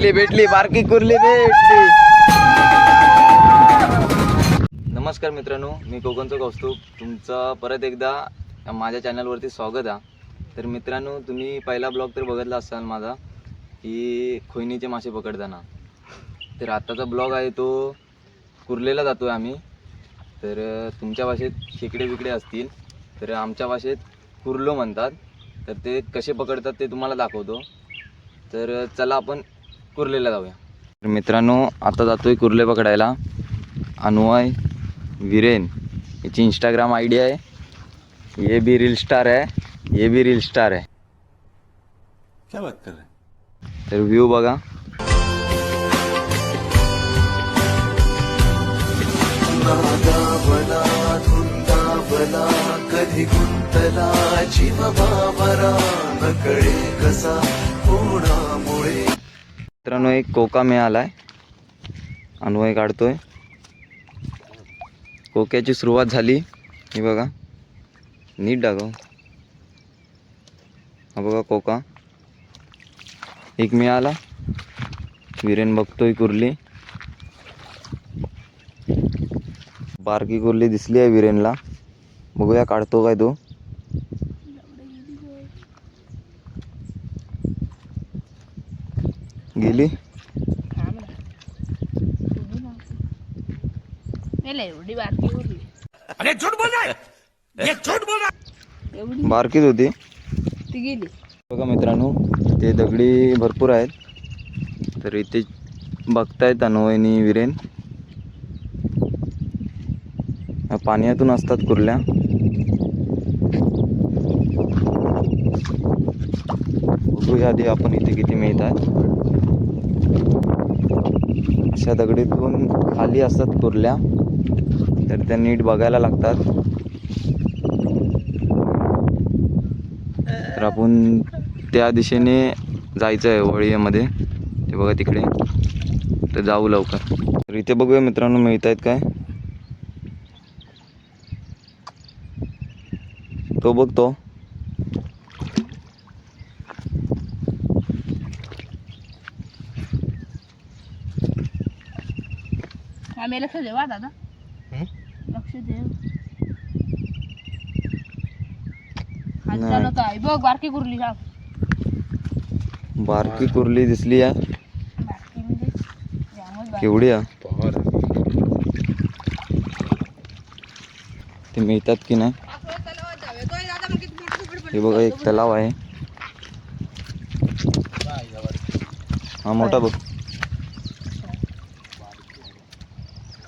भेटली भेटली बारकी कुर्ली भेटली. नमस्कार मित्रांनो मी कोकणचं कौस्तुभ. तुमचं परत एकदा माझ्या चॅनलवरती स्वागत आहे. तर मित्रांनो तुम्ही पहिला ब्लॉग तर बघितला असाल माझा की खोयनीचे मासे पकडताना. तर आत्ताचा ब्लॉग आहे तो कुर्लेला जातो आहे आम्ही. तर तुमच्या भाषेत खेकडे बिकडे असतील. तर आमच्या भाषेत कुर्लो म्हणतात. तर ते कसे पकडतात ते तुम्हाला दाखवतो. तर चला आपण कुर्लेला जाऊया. तर मित्रांनो आता जातोय कुर्ले पकडायला. अन्वय विरेन याची इंस्टाग्राम आय डी आहे. ये भी रील स्टार आहे. ये भी रील स्टार आहे. क्या बात कर रहे तर व्ह्यू बघा. कधी गुंतला जीव बाबरा नकळे कसा कोणामुळे? मित्रांनो एक कोका मिळाला आहे अनुभव काढतोय. कोक्याची सुरुवात झाली. ही बघा. नीट डाग हा बघा कोका. एक मिळाला. विरेन बघतोय कुर्ली. बारकी कुर्ली दिसली आहे विरेनला. बघूया काढतो काय तो. एवढी बारकी एवढी बारकीच होती. ती गेली. बघा मित्रांनो ते दगडी भरपूर आहेत. तर इथे बघतायत अन्वयनी विरेन. पाण्यातून असतात कुर्ल्या. बघूया आधी आपण इथे किती मिळतात. अशा दगडीतून खाली असतात कुर्ल्या तर त्या नीट बघायला लागतात. तर आपण त्या दिशेने जायचं आहे वळीमध्ये. ते बघा तिकडे. तर जाऊ लवकर. तर इथे बघूया मित्रांनो मिळत आहेत काय? तो बघतो आम्ही लक्ष देवा दादा. लक्ष देव हालचाल काय बघ बारकी कुरली का बारकी कुर्ली दिसली बारकी म्हणजे जामच बारकी. केवढी आहे ते मिळतात की नाही? हे बघा एक तलाव आहे. हा मोठा बघ.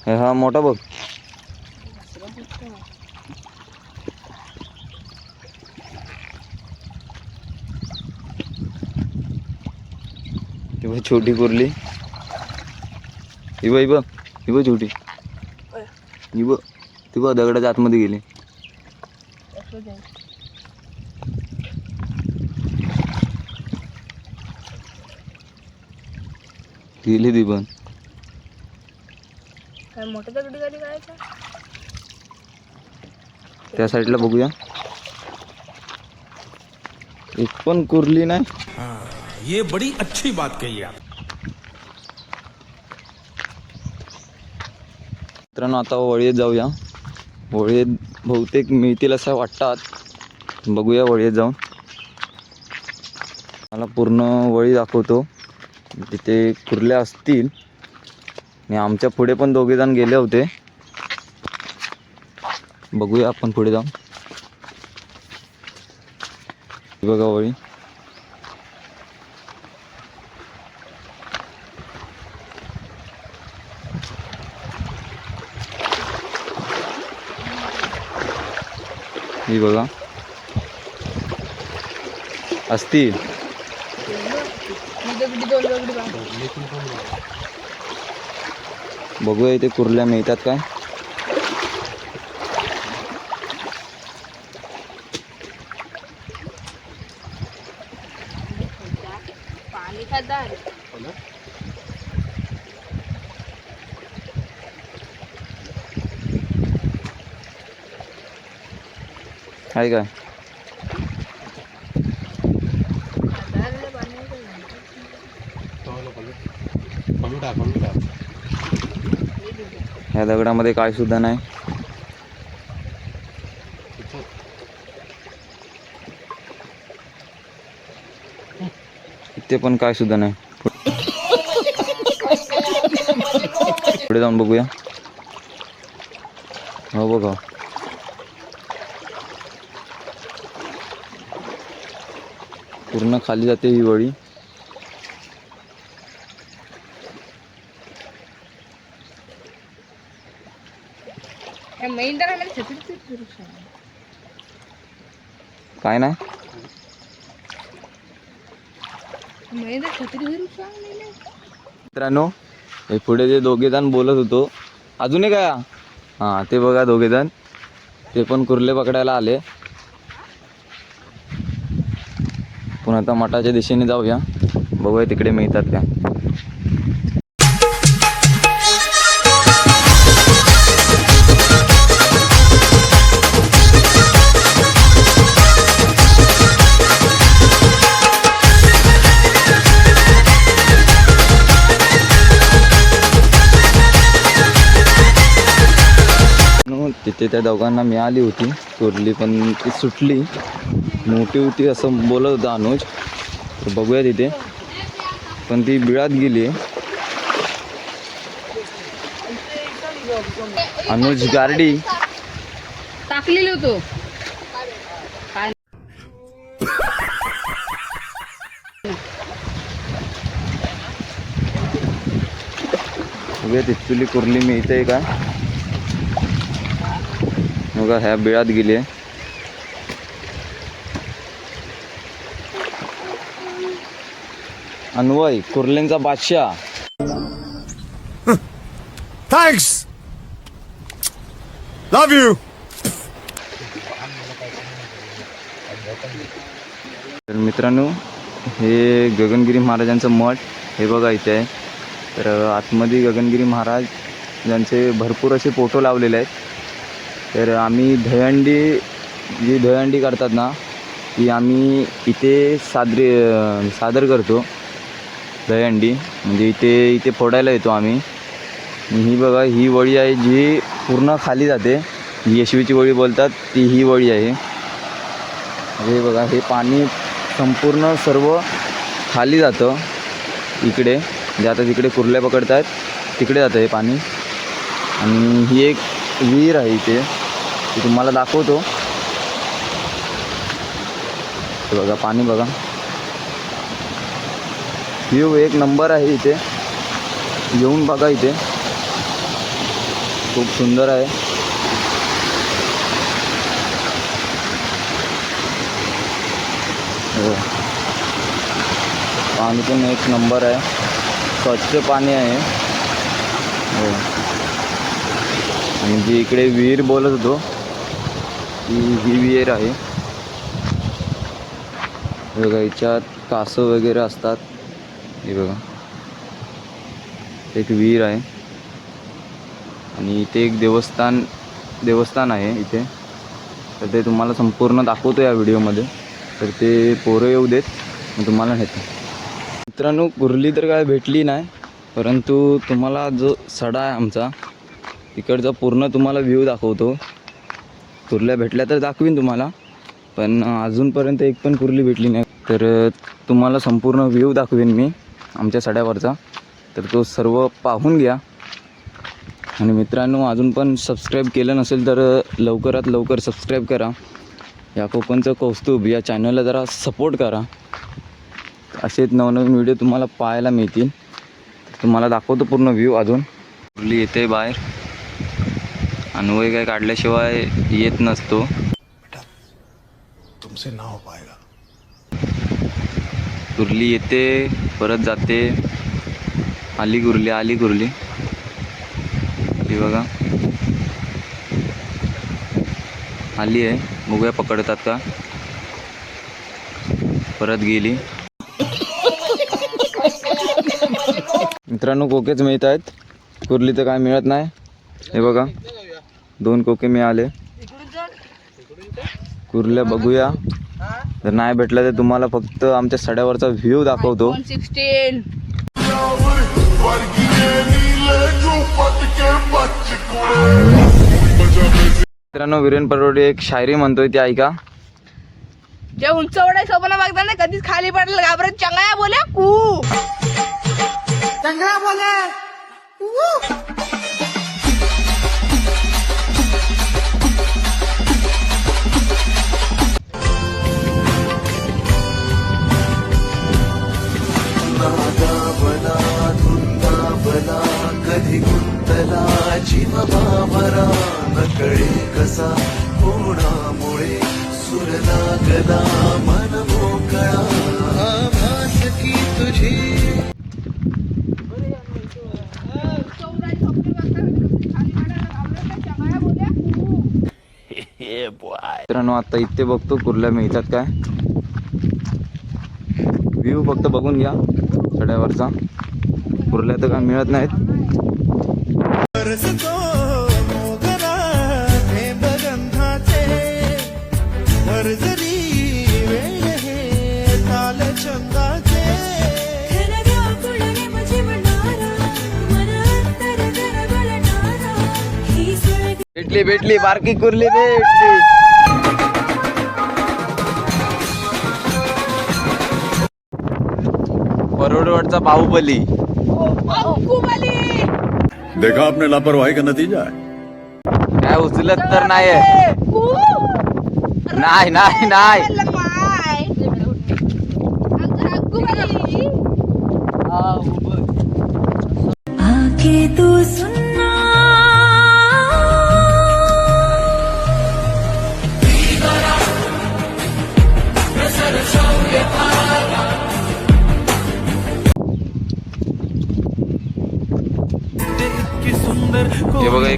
हे हा मोठा बघ. इव छोटी कुरली. इव इव इव छोटी. इव ती बघ दगडाच्या आतमध्ये गेली. गेली ती पण. काय मोठ्या दगडी गाडी करायचं त्या साईडला बघूया. एक पण कुर्ली नाही. ये बड़ी अच्छी बात कही आप. मित्रांनो आता वळीत जाऊया. वळीत बहुतेक मिळतील असं वाटतात. बघूया वळीत जाऊन. मला पूर्ण वळी दाखवतो. तिथे कुर्ल्या असतील. आणि आमच्या पुढे पण दोघे जण गेले होते. बघूया आपण पुढे जाऊन. बघा वळी. ही बघा. असतील ही दगडी दोन दगडी बांधली. बघूया इथे कुर्ल्या मिळतात काय. आहे काय ह्या दगडामध्ये काय सुद्धा नाही. इथे पण जाऊन हो पूर्ण खाली जाते ही काय नाही. मित्रांनो हे पुढे जे दोघे जण बोलत होतो अजूनही काय हां. ते बघा दोघे जण. ते पण कुर्ले पकडायला आले. पण आता मठाच्या दिशेने जाऊया. बघूया तिकडे मिळतात का. तिथे त्या दोघांना मिळाली होती. कुर्ली पण ती सुटली. मोठी होती असं बोलत होता अनुज. तर बघूया तिथे पण ती बिळात गेली. अनुज गारडी. टाकलेली होतो. तिथली कुर्ली मिळते का? बघा ह्या बिळात गेली आहे अन्वय कुर्ल्यांचा बादशाह Thanks. Love you. तर मित्रांनो हे गगनगिरी महाराजांचं मठ हे बघा इथे आहे तर आतमध्ये गगनगिरी महाराज यांचे भरपूर असे फोटो लावलेले आहेत तर आम्ही दहंडी जी दहंडी करतात ना ती आम्ही इथे सादरी सादर करतो. दहंडी म्हणजे इथे इथे फोडायला येतो आम्ही. ही बघा ही वळी आहे जी पूर्ण खाली जाते. ही यशवीची वळी बोलतात ती ही वळी आहे. हे बघा हे पाणी संपूर्ण सर्व खाली जातं. इकडे जे आता तिकडे कुर्ल्या पकडतात तिकडे जातं हे पाणी. आणि ही एक विहीर आहे इथे. मी तुम्हाला दाखवतो. बघा पाणी बघा. व्ह्यू एक नंबर आहे इथे. येऊन बघा इथे. खूप सुंदर आहे. हो. पाणी पण एक नंबर आहे. स्वच्छ पाणी आहे. हो. आणि जी इकडे विहीर बोलत होतो ती ही विहीर आहे. हे बघा याच्यात कासव वगैरे असतात. हे बघा. एक विहीर आहे. आणि इथे एक देवस्थान देवस्थान आहे इथे. तर ते तुम्हाला संपूर्ण दाखवतो या व्हिडिओमध्ये. तर ते पोरं येऊ देत मग तुम्हाला नेतो. मित्रांनो कुर्ली तर काय भेटली नाही परंतु तुम्हाला जो सडा आहे आमचा तिकडचा पूर्ण तुम्हाला व्ह्यू दाखवतो. कुर्ल्या भेटल्या तर दाखवीन तुम्हाला. पण अजूनपर्यंत एक पण कुर्ली भेटली नाही. तर तुम्हाला संपूर्ण व्ह्यू दाखवेन मी आमच्या सड्यावरचा. तर तो सर्व पाहून घ्या. आणि मित्रांनो अजून पण सबस्क्राईब केलं नसेल तर लवकरात लवकर सबस्क्राईब करा. या कोकणचं कौस्तुभ या चॅनलला जरा सपोर्ट करा. असेच नवनवीन व्हिडिओ तुम्हाला पाहायला मिळतील. तुम्हाला दाखवतो पूर्ण व्ह्यू अजून. कुर्ली येते बाहेर. अन्वय काय काढल्याशिवाय येत नसतो. तुमसे ना हो पाएगा कुर्ली येते परत जाते. आली कुर्ली आली कुर्ली. बघा. आली आहे. बघूया पकडतात का. परत गेली. मित्रांनो कोकेच मिळत आहेत. कुर्ली तर काय मिळत नाही. हे बघा. दोन कोके मिळाले कुर्ल्या बघूया. जर नाही भेटलं तर तुम्हाला फक्त आमच्या सड्यावरचा व्ह्यू दाखवतो. मित्रांनो वीरेन परवडे एक शायरी म्हणतोय ती ऐका. जे उंच उडाय सोपना बघता ना कधीच खाली पडलं घाबरत चंगाया बोल्या कू. कधी गुंतला जीव बाबरा नकळे कसा? कोणामुळे सुर लागला मन मोकळा? आभास की तुझी? मित्रांनो आता इथे बघतो कुर्ल्या मिळतात काय? व्ह्यू फक्त बघून घ्या चढ्यावरचा कुर्ल्या तर काय मिळत नाहीत. हे भेटली भेटली बारकी कुर्ली भेटली. परवडवडचा बाहुबली. देखा आपने लापरवाही का नतीजा है। काय उचलत तर नाही नाही नाही नाही आके तू सुनना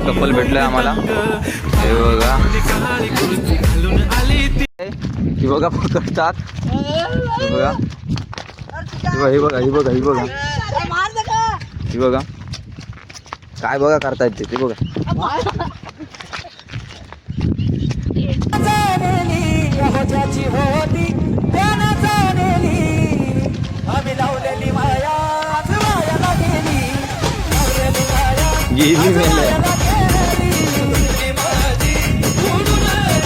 कपल भेटलं आम्हाला. हे बघा. हे बघा पकडतात. हे बघा. हे बघा हे बघा हे बघा हे बघा. मार बघा. काय बघा करतायत ते बघा. गेली मेल्या.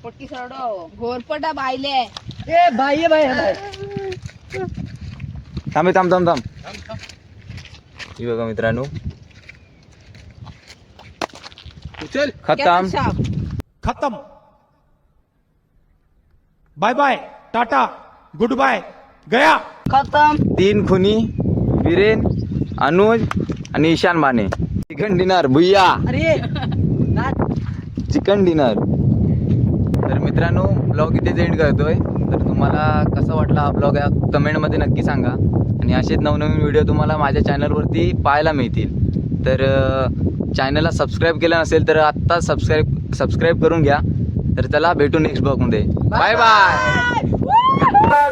घोरपट्टी सोडव घोरपटा बायले. ए बाई बाई थांबे थांब थांब थांब. ही बघा मित्रांनो. खतम. खत्म. Bye bye tata good bye गया. खतम. तीन खुनी वीरेन अनुज आणि ईशान माने. चिकन डिनर भुया अरे. Chicken dinner. मित्रांनो ब्लॉग इथेच एंड करतोय. तर तुम्हाला कसा वाटला हा ब्लॉग या कमेंटमध्ये नक्की सांगा. आणि असेच नवनवीन व्हिडिओ तुम्हाला माझ्या चॅनलवरती पाहायला मिळतील. तर चॅनलला सबस्क्राईब केलं नसेल तर आत्ता सबस्क्राईब सबस्क्राईब करून घ्या. तर चला भेटू नेक्स्ट ब्लॉगमध्ये बाय बाय बाय